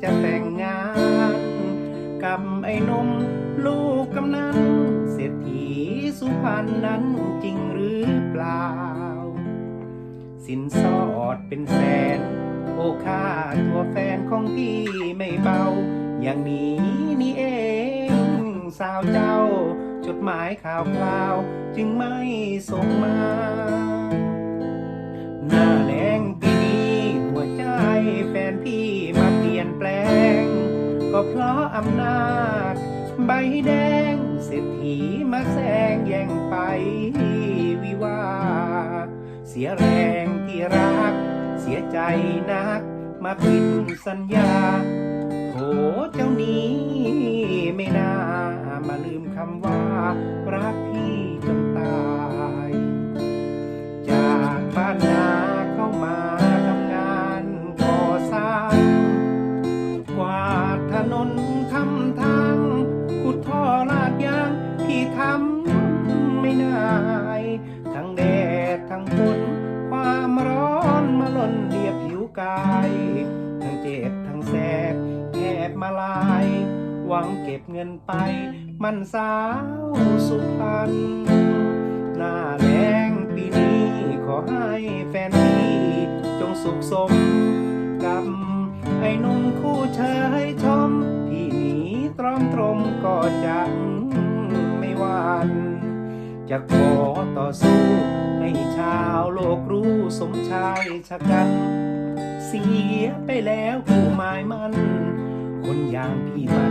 แต่งงานกับไอ้หนมลูกกำนันเศรษฐีสุพรรณนั้นจริงหรือเปล่า สินสอดเป็นแสน โอค่าตัวแฟนของพี่ไม่เบา อย่างนี้นี่เอง สาวเจ้า จดหมายข่าวคราวจึงไม่ส่งมาหน้าแรงปีนี้หัวใจแฟนพี่ ก็เพราะอำนาจ ใบแดงเศรษฐีมาแซงแย่งไปวิวา เสียแรงที่รัก เสียใจนัก มาผิดสัญญาโถเจ้านี้ไม่น่ามาลืมคำว่ารักพี่จ ไม่นาย ทั้งแดดทั้งฝนความร้อนมาล่นเลียบผิวกาย ทั้งเจ็บทั้งแสบแอบมาลาย หวังเก็บเงินไป มันสาวสุพรรณหน้าแรงปีนี้ขอให้แฟนพี่จงสุขสมกับไอ้นุ่มคู่เชยชมพี่หนีตรอมตรมก็จะไม่หวาน จะขอต่อสู้ ให้ชาวโลกรู้สมชายชะกัน เสียไปแล้วผู้หมายมัน คนอย่างพี่มา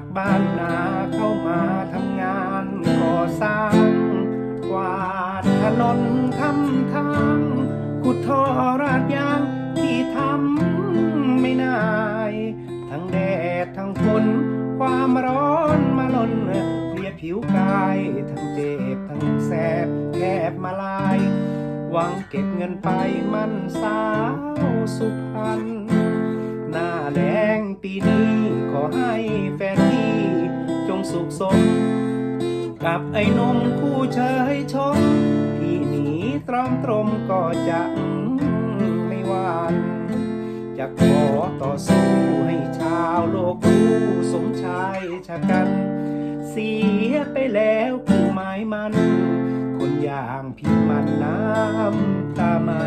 จากบ้านนาเข้ามาทำงานก่อสร้างกวาดถนนทำทางขุดท่อราดยางที่ทำไม่นาย ทั้งแดดทั้งฝนความร้อนมาล่นเลียผิวกายทั้งเจ็บทั้งแสบแคบมาลาย หวังเก็บเงินไปมันสาวสุพรรณหน้าแดงปีนี้ขอให้แฟน พี่จงสุขสม กับไอ้นมคู่เชยชม พี่หนีตรอมตรมก็จะไม่หวานจะขอต่อสู้ให้ชาวโลกรู้สมชายชะกัน เสียไปแล้วผู้หมายมัน คนอย่างพี่มันน้ำตาไม่